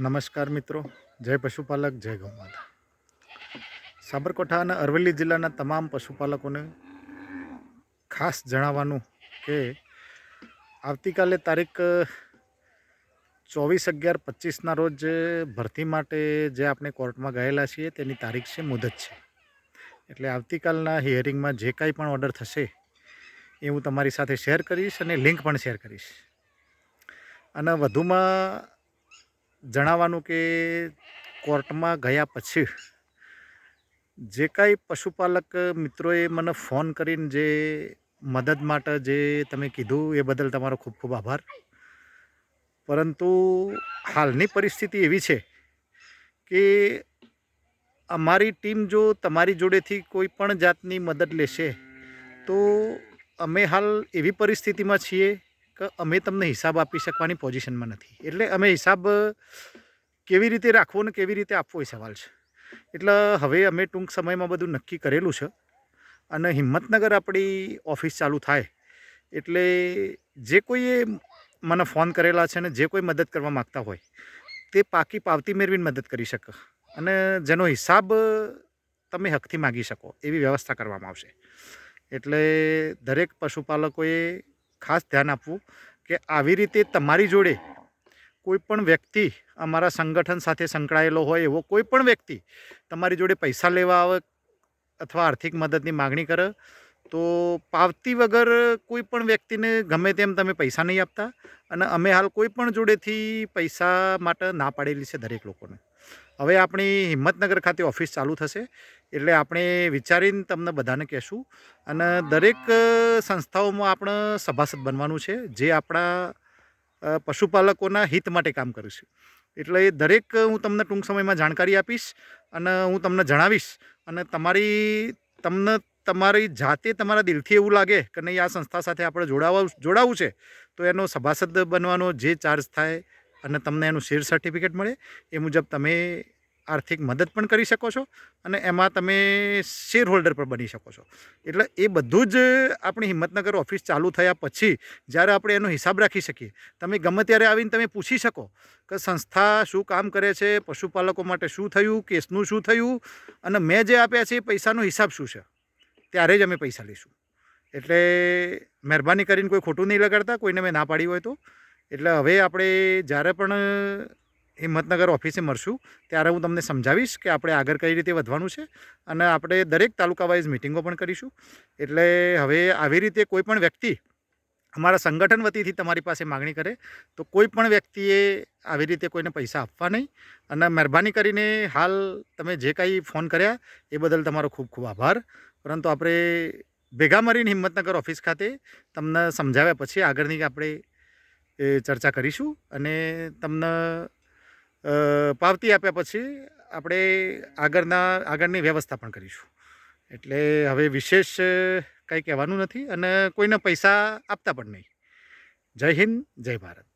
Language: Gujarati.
નમસ્કાર મિત્રો. જય પશુપાલક, જય ગૌમાતા. સાબરકાંઠા અને અરવલ્લી જિલ્લાના તમામ પશુપાલકોને ખાસ જણાવવાનું કે આવતીકાલે તારીખ ચોવીસ અગિયાર પચીસના રોજ ભરતી માટે જે આપણે કોર્ટમાં ગયેલા છીએ તેની તારીખ છે મુદત છે. એટલે આવતીકાલના હિયરિંગમાં જે કાંઈ પણ ઓર્ડર થશે એ હું તમારી સાથે શેર કરીશ અને લિંક પણ શેર કરીશ. અને વધુમાં જણાવવાનું કે કોર્ટમાં ગયા પછી જે કાંઈ પશુપાલક મિત્રોએ મને ફોન કરીને જે મદદ માટે જે તમે કીધું એ બદલ તમારો ખૂબ ખૂબ આભાર. પરંતુ હાલની પરિસ્થિતિ એવી છે કે અમારી ટીમ જો તમારી જોડેથી કોઈ પણ જાતની મદદ લેશે તો અમે હાલ એવી પરિસ્થિતિમાં છીએ કે અમે તમને હિસાબ આપી શકવાની પોઝિશનમાં નથી. એટલે અમે હિસાબ કેવી રીતે રાખવો ને કેવી રીતે આપવો એ સવાલ છે. એટલે હવે અમે ટૂંક સમયમાં બધું નક્કી કરેલું છે અને હિંમતનગર આપણી ઓફિસ ચાલુ થાય. એટલે જે કોઈએ મને ફોન કરેલા છે ને જે કોઈ મદદ કરવા માગતા હોય, તે પાકી પાવતી મેળવીને મદદ કરી શકે. અને જેનો હિસાબ તમે હકથી માગી શકો એવી વ્યવસ્થા કરવામાં આવશે. એટલે દરેક પશુપાલકોએ ખાસ ધ્યાન આપવું કે આવી રીતે તમારી જોડે કોઈ પણ વ્યક્તિ અમારા સંગઠન સાથે સંકળાયેલો હોય એવો કોઈ પણ વ્યક્તિ તમારી જોડે પૈસા લેવા આવે અથવા આર્થિક મદદની માગણી કરે, તો પાવતી વગર કોઈ પણ વ્યક્તિને ગમે તેમ તમે પૈસા નહીં આપતા અને અમે હાલ કોઈ પણ જોડેથી પૈસા માટે ના પાડેલી છે દરેક લોકોને. હવે આપણી હિંમતનગર ખાતે ઓફિસ ચાલુ થશે, એટલે આપણે વિચારીને તમને બધાને કહેશું. અને દરેક સંસ્થાઓમાં આપણે સભાસદ બનવાનું છે, જે આપણા પશુપાલકોના હિત માટે કામ કરીશું એટલે દરેક, હું તમને ટૂંક સમયમાં જાણકારી આપીશ અને હું તમને જણાવીશ અને તમારી, તમને તમારી જાતે તમારા દિલથી એવું લાગે કે નહીં, આ સંસ્થા સાથે આપણે જોડાવા જોડાવવું છે, તો એનો સભાસદ બનવાનો જે ચાર્જ થાય અને તમને એનું શેર સર્ટિફિકેટ મળે. એ મુજબ તમે આર્થિક મદદ પણ કરી શકો છો અને એમાં તમે શેર હોલ્ડર પણ બની શકો છો. એટલે એ બધું જ આપણી હિંમતનગર ઓફિસ ચાલુ થયા પછી જ્યારે આપણે એનો હિસાબ રાખી શકીએ, તમે ગમે ત્યારે આવીને તમે પૂછી શકો કે સંસ્થા શું કામ કરે છે, પશુપાલકો માટે શું થયું, કેસનું શું થયું, અને મેં જે આપ્યા છે એ પૈસાનો હિસાબ શું છે, ત્યારે જ અમે પૈસા લઈશું. એટલે મહેરબાની કરીને કોઈ ખોટું નહીં લગાડતા, કોઈને મેં ના પાડી હોય તો. એટલે હવે આપણે જ્યારે પણ હિંમતનગર ઓફિસે મળશું, ત્યારે હું તમને સમજાવીશ કે આપણે આગળ કઈ રીતે વધવાનું છે અને આપણે દરેક તાલુકા વાઇઝ મિટિંગો પણ કરીશું. એટલે હવે આવી રીતે કોઈ પણ વ્યક્તિ અમારા સંગઠન વતીથી તમારી પાસે માગણી કરે, તો કોઈ પણ વ્યક્તિએ આવી રીતે કોઈને પૈસા આપવા નહીં. અને મહેરબાની કરીને હાલ તમે જે કાંઈ ફોન કર્યા, એ બદલ તમારો ખૂબ ખૂબ આભાર. પરંતુ આપણે ભેગા મળીને હિંમતનગર ઓફિસ ખાતે તમને સમજાવ્યા પછી આગળની આપણે એ ચર્ચા કરીશું અને તમને પાવતી આપ્યા પછી આપણે આગળના, આગળની વ્યવસ્થા પણ કરીશું. એટલે હવે વિશેષ કંઈ કહેવાનું નથી અને કોઈને પૈસા આપતા પણ નહીં. જય હિન્દ, જય ભારત.